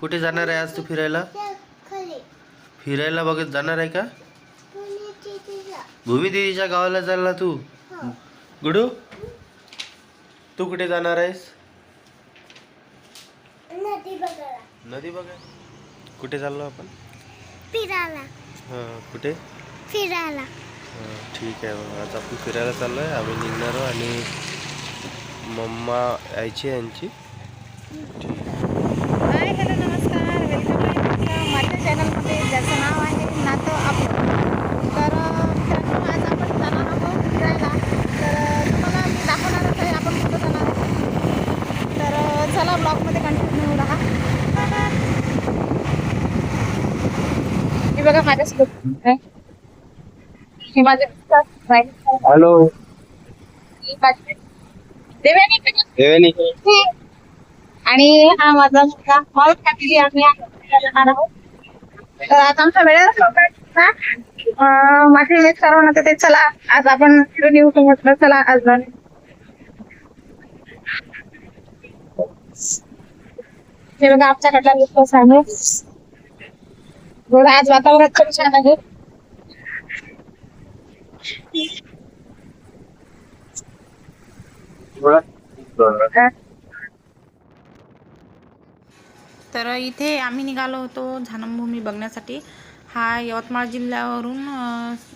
कुठे जाणार आहे आज तू फिरायला? फिरायला बघत जाणार आहे का? भूमी दिदीच्या गावाला चालला तू. गुडू तू कुठे जाणार आहेस? नदी बघा कुठे चाललो आपण? फिरायला. हां कुठे? फिरायला. हां ठीक आहे मग आज आपण फिरायला चाललो आहे आम्ही निघणार आहोत आणि मम्मा यायची यांची. हाय हॅलो नमस्कार वेलकम आहे तुमचं माझ्या चॅनलमध्ये ज्याचं नाव आहे नातं आपलं तर अं, मित्रांनो आज आपण जाणार आहोत फिरायला तर अं, तुम्हाला मी दाखवणारच आहे आपण कुठं जाणार आहोत तर अं, चला ब्लॉगमध्ये कंटिन्यू राहा हे बघा माझ्यासोबत आहे. हे माझे. हॅलो. देवेनी आणि हा माझा मुलगा. मला फॅमिली आम्ही जाणार आहोत. तर आज आमचा वेळ माझे एक सर्व होते ते चला. आज आपण फिरून येऊ म्हटलं चला आज. हे बघा आमच्याकडला दिवस आहे थोडं आज वातावरण खूप छान आहे. तर इथे आम्ही निघालो होतो झानमभूमी बघण्यासाठी. हा यवतमाळ जिल्ह्यावरून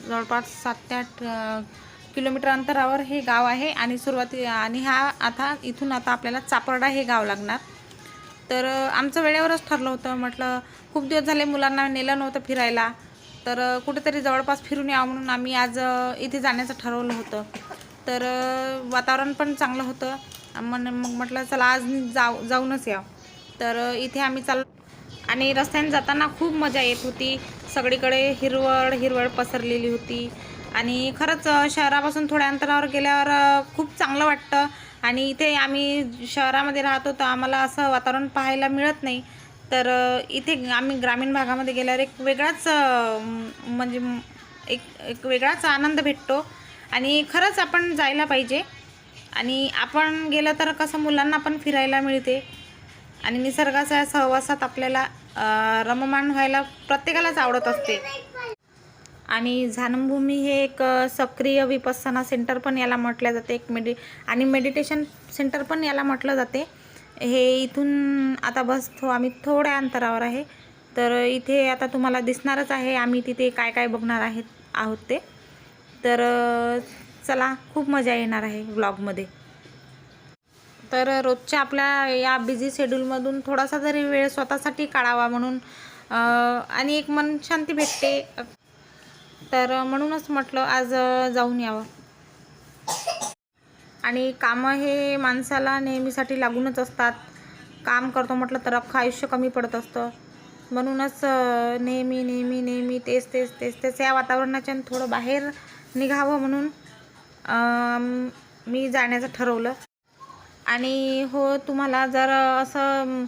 जवळपास सात ते आठ किलोमीटर अंतरावर हे गाव आहे. आणि सुरुवाती आणि हा आता इथून आता आपल्याला चापर्डा हे गाव लागणार. तर आमचं वेळेवरच ठरलं होतं. म्हटलं खूप दिवस झाले मुलांना नेलं नव्हतं फिरायला. तर कुठेतरी जवळपास फिरून यावं म्हणून आम्ही आज इथे जाण्याचं ठरवलं होतं. तर वातावरण पण चांगलं होतं. मन मग म्हटलं चला आज जाऊ जाऊनच या. तर इथे आम्ही चाल आणि रस्त्याने जाताना खूप मजा येत होती. सगळीकडे हिरवळ हिरवळ पसरलेली होती. आणि खरंच शहरापासून थोड्या अंतरावर गेल्यावर खूप चांगलं वाटतं. आणि इथे आम्ही शहरामध्ये राहतो तर आम्हाला असं वातावरण पाहायला मिळत नाही. तर इथे आम्ही ग्रामीण भागामध्ये गेल्यावर एक वेगळाच म्हणजे एक एक वेगळाच आनंद भेटतो. आणि खरंच आपण जायला पाहिजे. आणि आपण गेलं तर कसं मुलांना पण फिरायला मिळते. आणि निसर्गाच्या सहवासात आपल्याला रममाण व्हायला प्रत्येकालाच आवडत असते. आणि झानमभूमी हे एक सक्रिय विपसना सेंटर पण याला म्हटलं जाते. एक मेडि आणि मेडिटेशन सेंटर पण याला म्हटलं जाते. हे इथून आता बस थो आम्ही थोड्या अंतरावर आहे. तर इथे आता तुम्हाला दिसणारच आहे आम्ही तिथे काय काय बघणार आहेत आहोत ते. तर चला खूप मजा येणार आहे व्लॉगमध्ये तर रोजच्या आपल्या या बिझी शेड्यूलमधून थोडासा जरी वेळ स्वतःसाठी काढावा म्हणून आणि एक मन शांती भेटते. तर म्हणूनच म्हटलं आज जाऊन यावं. आणि कामं हे माणसाला नेहमीसाठी लागूनच असतात. काम करतो म्हटलं तर अख्खं आयुष्य कमी पडत असतं. म्हणूनच नेहमी नेहमी नेहमी तेच तेच तेच तेच या वातावरणाच्या थोडं बाहेर निघावं म्हणून मी जाण्याचं ठरवलं. आणि हो तुम्हाला जर असं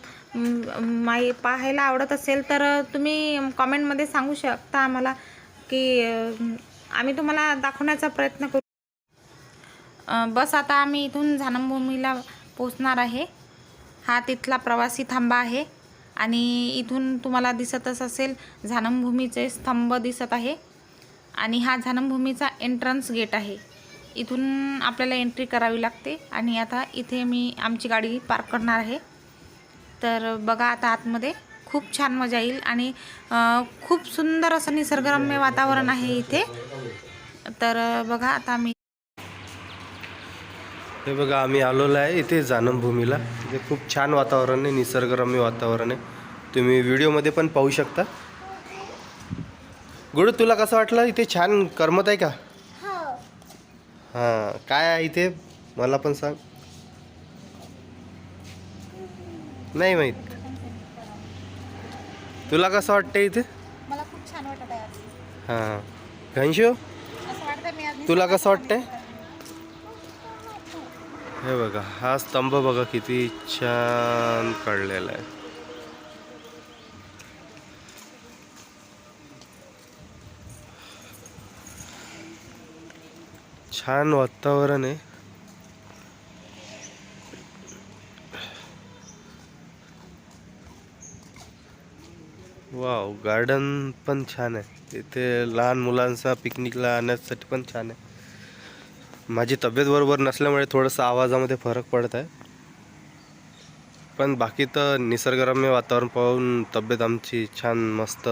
माही पाहायला आवडत असेल तर तुम्ही कॉमेंटमध्ये सांगू शकता आम्हाला. की आम्ही तुम्हाला दाखवण्याचा प्रयत्न करू. बस आता आम्ही इथून झानमभूमीला पोचणार आहे. हा तिथला प्रवासी थांबा आहे आणि इथून तुम्हाला दिसतच असेल झानमभूमीचे स्तंभ दिसत आहे आणि हा झानमभूमीचा एंट्रन्स गेट आहे. इथून आपल्याला एंट्री करावी लागते आणि आता इथे मी आमची गाडी पार्क करणार आहे. तर बघा आता आतमध्ये. खूप छान मजा येईल आणि खूप सुंदर असं निसर्गरम्य वातावरण आहे इथे. तर बघा आता मी हे बघा आम्ही आलेलो आहे इथे जानमभूमीला इथे खूप छान वातावरण आहे निसर्गरम्य वातावरण आहे. तुम्ही व्हिडिओमध्ये पण पाहू शकता. गुरु तुला कसं वाटलं? इथे छान करमत आहे का? हां काय आहे इथे? मला पण सांग. नाही माहीत. तुला कसं वाटतं इथे? मला खूप छान वाटत आहे आज हां. घनशो असं वाटतं मी आज तुला कसं वाटतंय? हे बघा हा स्तंभ बघा किती छान काढलेला आहे. छान वातावरण आहे. वाव गार्डन पण छान आहे. इथे लहान मुलांचा पिकनिकला आणण्यासाठी पण छान आहे. माझी तब्येत बरोबर नसल्यामुळे थोडंसं आवाजामध्ये फरक पडत आहे. पण बाकी तर निसर्गरम्य वातावरण पाहून तब्येत आमची छान मस्त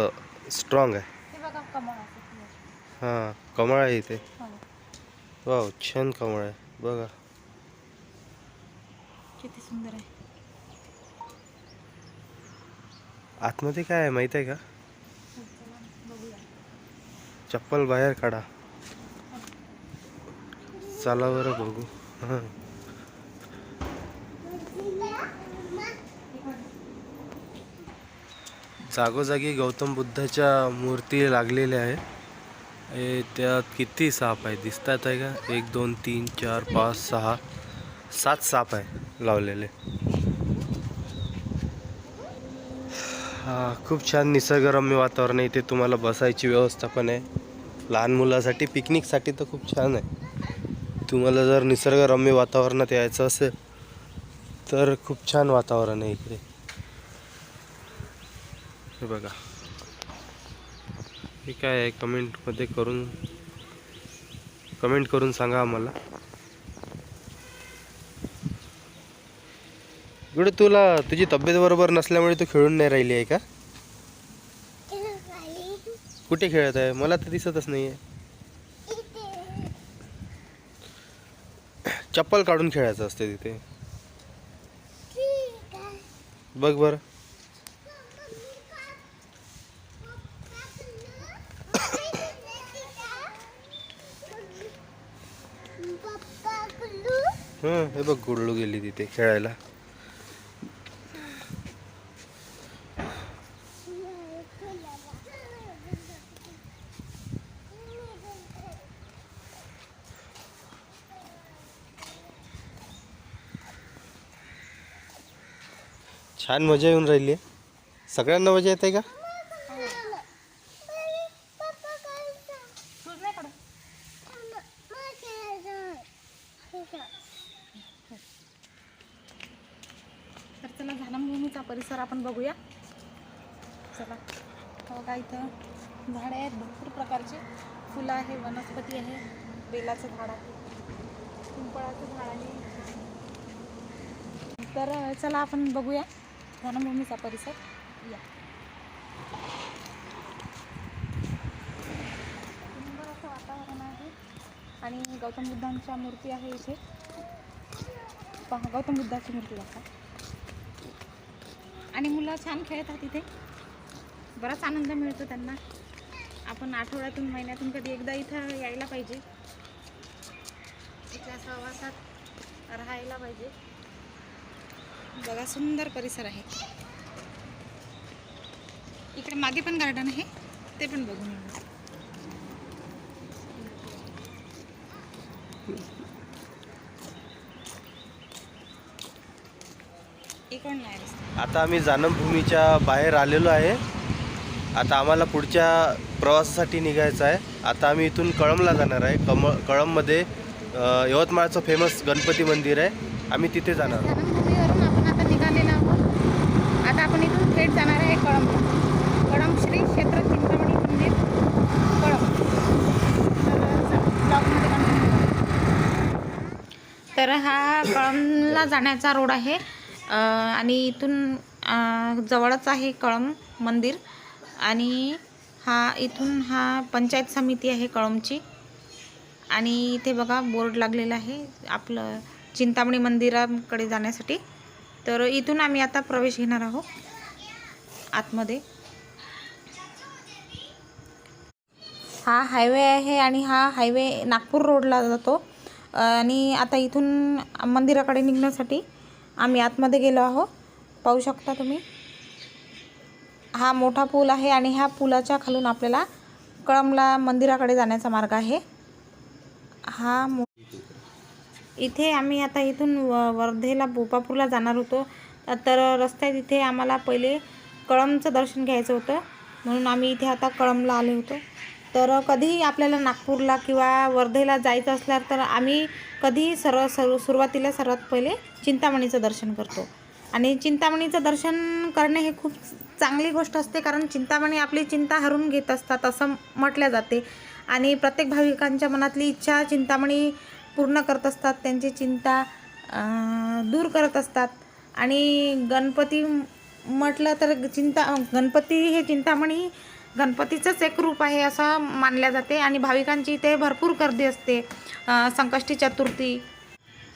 स्ट्रॉंग आहे. हे कमळ हां कमळ आहे इथे. वाव छान कमळ आहे. बघा. किती सुंदर आहे. आतमध्ये काय आहे माहीत आहे का? चप्पल बाहेर काढा. चला बरं बघू. हां जागोजागी गौतम बुद्धाच्या मूर्ती लागलेल्या आहे. त्यात किती साप आहे? दिसतात आहे का? एक दोन तीन चार पाच सहा सात साप आहे लावलेले. खूप छान निसर्गरम्य वातावरण आहे. इथे तुम्हाला बसायची व्यवस्था पण आहे. लहान मुलासाठी पिकनिकसाठी तर खूप छान आहे. तुम्हाला जर निसर्गरम्य वातावरणात यायचं असेल तर खूप छान वातावरण आहे इकडे. हे बघा. हे काय आहे? कमेंटमध्ये करून कमेंट करून सांगा आम्हाला. गुड तुला तुझी तब्येत बरोबर नसल्यामुळे तू खेळून नाही राहिली आहे का? कुठे खेळत आहे? मला तर दिसतच नाही आहे चप्पल काढून खेळायचं असते तिथे. बघ बरं. हे बघ गुडलू गेली तिथे खेळायला. छान मजा येऊन राहिली. आहे सगळ्यांना मजा येते का? तर चला झाडाभूमीचा परिसर आपण बघूया. चला. हो बघा इथं झाडे आहेत भरपूर प्रकारचे. फुलं आहे वनस्पती आहे बेलाचं झाड आहे पिंपळाचं झाड आहे. तर चला आपण बघूया. धनभूमीचा परिसर. या. सुंदर असं वातावरण आहे. आणि गौतम बुद्धांच्या मूर्ती आहे इथे. पहा गौतम बुद्धाची मूर्ती दाखवा आणि मुलं छान खेळतात इथे. बराच आनंद मिळतो त्यांना. आपण आठवड्यातून महिन्यातून कधी एकदा इथं यायला पाहिजे. इथल्या सहवासात राहायला पाहिजे. बघा सुंदर परिसर आहे. इकडे मागे पण गार्डन आहे. ते पण बघून आता आम्ही जानमभूमीच्या बाहेर आलेलो आहे. आता आम्हाला पुढच्या प्रवासासाठी निघायचं आहे. आता आम्ही इथून कळमला जाणार आहे. कम कळममध्ये यवतमाळचं फेमस गणपती मंदिर आहे. आम्ही तिथे जाणार आहोत धनंजयवरून आपण आता निघालेलो आहोत आता आपण इथून थेट जाणार आहे कळम कळम श्री क्षेत्र चिंतामणी मंदिर कळम तर चला, ब्लॉगमध्ये continue करू. तर हा कळमला जाण्याचा रोड आहे. आणि इथून जवळच आहे कळम मंदिर. आणि हा इथून हा पंचायत समिती आहे कळमची आणि इथे बघा बोर्ड लागलेला आहे आपलं चिंतामणी मंदिराकडे जाण्यासाठी. तर इथून आम्ही आता प्रवेश घेणार आहोत आतमध्ये. हा हायवे आहे आणि हा हायवे नागपूर रोडला जातो. आणि आता इथून मंदिराकडे निघण्यासाठी आम्ही आतमध्ये गेलो आहोत. पाहू शकता तुम्ही. हा मोठा पूल आहे आणि ह्या पुलाच्या खालून आपल्याला कळमला मंदिराकडे जाण्याचा मार्ग आहे. हा मो इथे आम्ही आता इथून व वर्धेला बोपापूरला जाणार होतो. तर रस्त्यात इथे आम्हाला पहिले कळमचं दर्शन घ्यायचं होतं. म्हणून आम्ही इथे आता कळमला आले होतो. तर कधीही आपल्याला नागपूरला किंवा वर्धेला जायचं असल्यावर तर आम्ही कधीही सर्व सर्व सुरुवातीला सर्वात पहिले चिंतामणीचं दर्शन करतो. आणि चिंतामणीचं दर्शन करणे हे खूप चांगली गोष्ट असते कारण चिंतामणी आपली चिंता हरून घेत असतात असं म्हटल्या जाते. आणि प्रत्येक भाविकांच्या मनातली इच्छा चिंतामणी पूर्ण करत असतात. त्यांची चिंता दूर करत असतात. आणि गणपती म्हटलं तर चिंता गणपती हे चिंतामणी गणपतीचंच एक रूप आहे असं मानल्या जाते आणि भाविकांची इथे भरपूर गर्दी असते. संकष्टी चतुर्थी.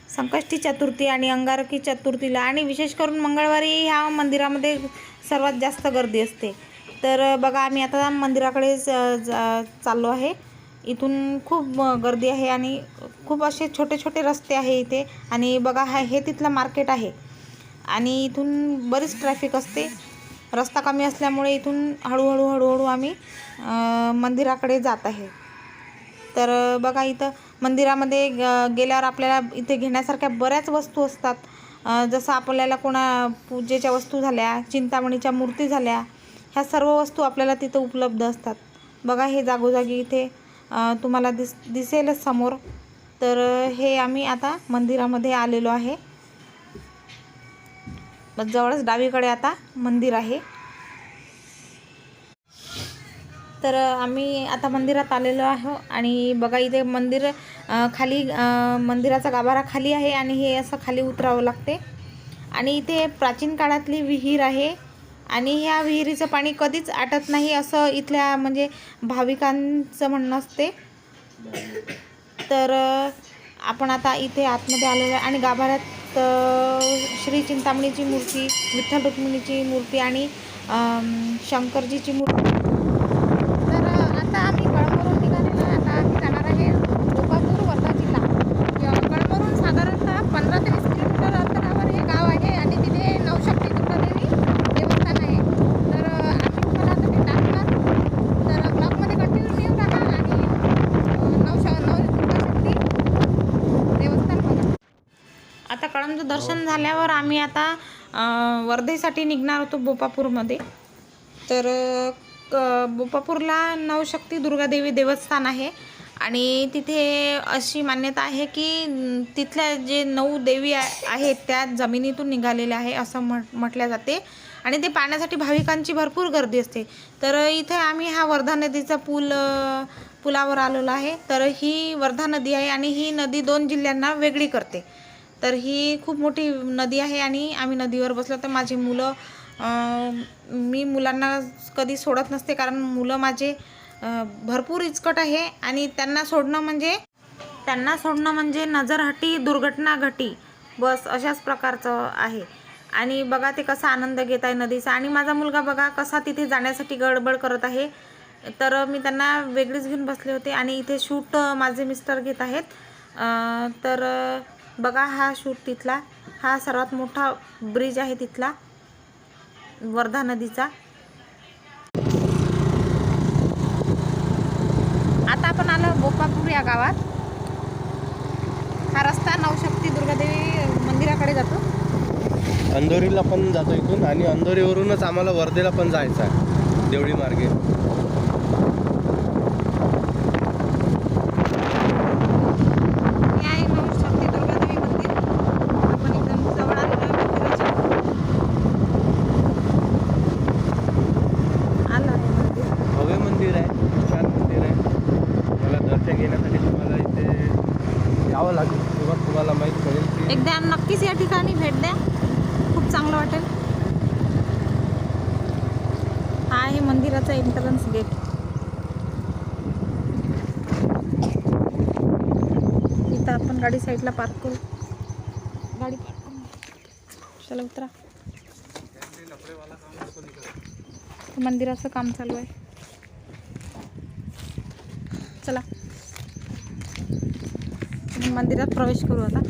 संकष्टी चतुर्थी आणि अंगारकी चतुर्थीला आणि विशेष करून मंगळवारी ह्या मंदिरामध्ये सर्वात जास्त गर्दी असते. तर बघा आम्ही आता मंदिराकडे चाललो आहे. इथून खूप गर्दी आहे आणि खूप असे छोटे छोटे रस्ते आहे इथे. आणि बघा हा हे तिथलं मार्केट आहे. आणि इथून बरीच ट्रॅफिक असते. रस्ता कमी असल्यामुळे इथून हळूहळू हळूहळू आम्ही मंदिराकडे जात आहे. तर बघा इथं मंदिरामध्ये ग- गेल्यावर आपल्याला इथे घेण्यासारख्या बऱ्याच वस्तू असतात. जसं आपल्याला कोणा पूजेच्या वस्तू झाल्या चिंतामणीच्या मूर्ती झाल्या ह्या सर्व वस्तू आपल्याला तिथं उपलब्ध असतात. बघा हे जागोजागी इथे तुम्हाला दिस दिसेलच समोर. तर हे आम्ही आता मंदिरामध्ये आलेलो आहे. मग जवळच डावीकडे आता मंदिर आहे. तर आम्ही आता मंदिरात आलेलो आहो आणि बघा इथे मंदिर खाली मंदिराचा गाभारा खाली आहे आणि हे असं खाली उतरावं लागते. आणि इथे प्राचीन काळातली विहीर आहे आणि ह्या विहिरीचं पाणी कधीच आटत नाही असं इथल्या म्हणजे भाविकांचं म्हणणं असते. तर आपण आता इथे आतमध्ये आलेलो आहे आणि गाभाऱ्यात तर श्री चिंतामणीची मूर्ती विठ्ठल रुक्मिणीची मूर्ती आणि शंकरजीची मूर्ती तर आता आम्ही कळमवरून निघालेलो आहे आता आम्ही जाणार आहे गोपापूर वर्धा जिल्हा य- कळमवरून साधारणतः पंधरा ते वीस किलोमीटर अंतरावर हे गाव आहे आणि तिथे नवशक्ती दुर्गादेवी देवस्थान आहे तर आम्ही तुम्हाला आता ते टाकणार तर ब्लॉगमध्ये कंटिन्यू राहा आणि नवश नव दुर्गाशक्ती देवस्थान बघा आता कळमचं दर्शन झाल्यावर आम्ही आता वर्धेसाठी निघणार होतो बोपापूरमध्ये. तर क- बोपापूरला नवशक्ती दुर्गादेवी देवस्थान आहे. आणि तिथे अशी मान्यता आहे की तिथल्या जे नऊ देवी आहेत त्या जमिनीतून निघालेल्या आहे असं म्हट म्हटल्या जाते. आणि ते पाहण्यासाठी भाविकांची भरपूर गर्दी असते. तर इथे आम्ही हा वर्धा नदीचा पूल पुलावर आलेलो आहे. तर ही वर्धा नदी आहे आणि ही नदी दोन जिल्ह्यांना वेगळी करते. तर ही खूप मोठी नदी आहे आणि आम्ही नदीवर बसलो. तर माझी मुलं मी मुलांना कधी सोडत नसते कारण मुलं माझे भरपूर इचकट आहे आणि त्यांना सोडणं म्हणजे त्यांना सोडणं म्हणजे नजरहटी दुर्घटना घटी बस अशाच प्रकारचं आहे. आणि बघा ते कसा आनंद घेत आहे नदीचा. आणि माझा मुलगा बघा कसा तिथे जाण्यासाठी गडबड करत आहे. तर मी त्यांना वेगळीच घेऊन बसले होते आणि इथे शूट माझे मिस्टर घेत आहेत. तर बघा हा शूट तिथला. हा सर्वात मोठा ब्रिज आहे तिथला. वर्धा नदीचा. आता आपण आलो बोपापूर या गावात. हा रस्ता नवशक्ती दुर्गादेवी मंदिराकडे जातो. अंधोरीला पण जातो इथून आणि अंधोरीवरूनच आम्हाला वर्धेला पण जायचं आहे. देवळी मार्गे हे आहे नवशक्ती दुर्गादेवी मंदिर आपण एकदम जवळ आलेलो आहे मंदिराच्या आलं आहे मंदिर भव्य मंदिर आहे छान मंदिर आहे मला दर्शन घेण्यासाठी तुम्हाला इथे यावं लागेल तेव्हा एकदा नक्कीच या ठिकाणी भेट द्या. खूप चांगलं वाटेल. हा आहे मंदिराचा एंट्रन्स गेट इथं आपण गाडी साईडला पार्क करू. गाडी पार्क करू चला उतरा. मंदिराचं काम चालू आहे. चला. मंदिरात प्रवेश करू आता.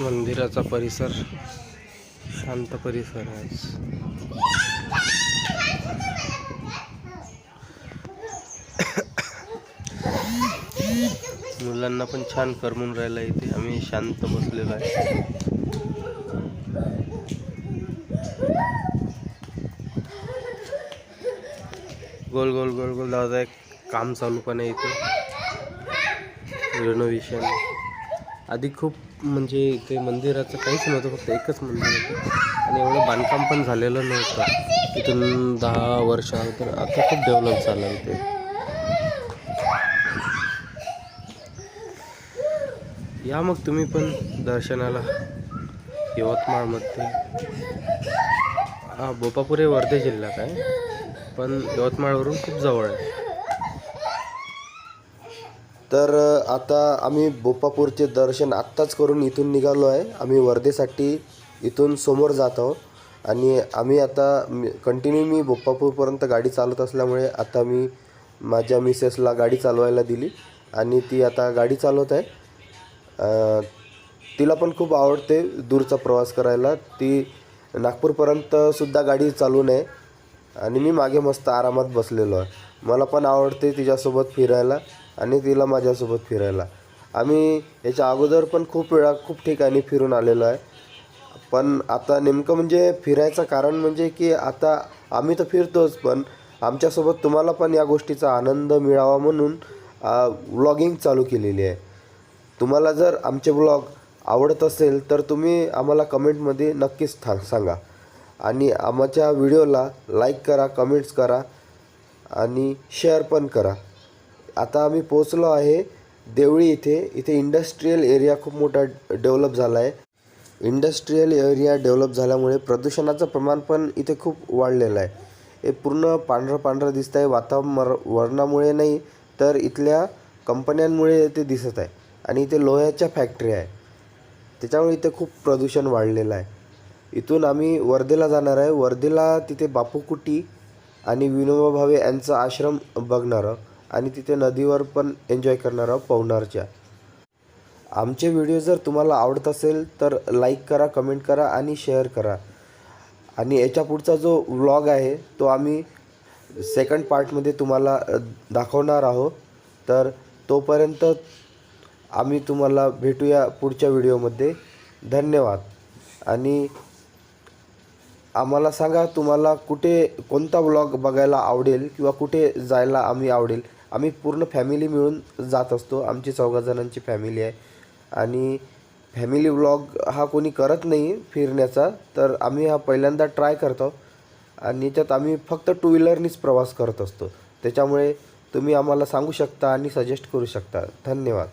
मंदिराचा परिसर शांत परिसर आहे. मुलांना पण छान करमून राहिला इथे. आम्ही शांत बसलेलो आहे. गोल गोल गोल गोल. दादा एक काम चालू पण आहे इथे. रिनोव्हेशन आधी खूप म्हणजे ते मंदिराचं काहीच नव्हतं फक्त एकच मंदिर होतं. आणि एवढं बांधकाम पण झालेलं नव्हतं. तिथून दहा वर्ष तर आता खूप डेव्हलप झालं इथे. या मग तुम्ही पण दर्शनाला. यवतमाळमध्ये. हा बोपापुरे वर्धे जिल्ह्यात आहे. पण यवतमाळवरून खूप जवळ आहे. तर आता आम्ही बोपापूरचे दर्शन आत्ताच करून इथून निघालो आहे. आम्ही वर्धेसाठी इथून समोर जात आहोत. आणि आम्ही आता कंटिन्यू मी बोप्पापूरपर्यंत गाडी चालवत असल्यामुळे आता मी माझ्या मिसेसला गाडी चालवायला दिली. आणि ती आता गाडी चालवत आहे. तिला पण खूप आवडते दूरचा प्रवास करायला. ती नागपूरपर्यंत सुद्धा गाडी चालू नये. आणि मी मागे मस्त आरामात बसलेलो आहे. मला पण आवडते तिच्यासोबत फिरायला आणि तिला माझ्यासोबत फिरायला. आम्ही याच्या अगोदर पण खूप वेळा खूप ठिकाणी फिरून आलेलो आहे. पण आता नेमकं म्हणजे फिरायचं कारण म्हणजे की आता आम्ही तर फिरतोच पण आमच्यासोबत तुम्हाला पण या गोष्टीचा आनंद मिळावा म्हणून व्लॉगिंग चालू केलेली आहे. तुम्हाला जर आमचे ब्लॉग आवडत असेल तर तुम्ही आम्हाला कमेंटमध्ये नक्कीच था सांगा. आणि आमच्या व्हिडिओला लाईक करा कमेंट्स करा आणि शेअर पण करा. आता आम्ही पोचलो आहे देवळी इथे. इथे इंडस्ट्रीयल एरिया खूप मोठा डेव्हलप झाला आहे इंडस्ट्रीयल एरिया डेव्हलप झाल्यामुळे प्रदूषणाचं प्रमाण पण इथे खूप वाढलेलं आहे. हे पूर्ण पांढरं पांढरं दिसतं आहे वातावरण नाही तर इथल्या कंपन्यांमुळे ते दिसत आहे. आणि इथे लोह्याच्या फॅक्टरी आहे. त्याच्यामुळे इथे खूप प्रदूषण वाढलेलं आहे. इथून आम्ही वर्धेला जाणार आहे. वर्धेला तिथे बापूकुटी आणि विनोबा भावे यांचा आश्रम बघणार आहोत. आणि तिथे नदीवर पण एन्जॉय करणार आहोत पवनारच्या. आमचे व्हिडिओ जर तुम्हाला आवडत असेल तर लाईक करा कमेंट करा आणि शेअर करा. आणि याच्या पुढचा जो व्लॉग आहे तो आम्ही सेकंड पार्टमध्ये तुम्हाला दाखवणार आहोत. तर तोपर्यंत आम्ही तुम्हाला भेटूया पुढच्या व्हिडिओमध्ये धन्यवाद. आणि आम्हाला सांगा तुम्हाला कुठे कोणता ब्लॉग बघायला आवडेल किंवा कुठे जायला आम्ही आवडेल? आम्ही पूर्ण फॅमिली मिळून जात असतो. आमची चौघाजणांची फॅमिली आहे. आणि फॅमिली व्लॉग हा कोणी करत नाही फिरण्याचा तर आम्ही हा पहिल्यांदा ट्राय करतो. आणि याच्यात आम्ही फक्त टू व्हीलरनीच प्रवास करत असतो. त्याच्यामुळे तुम्ही आम्हाला सांगू शकता आणि सजेस्ट करू शकता. धन्यवाद.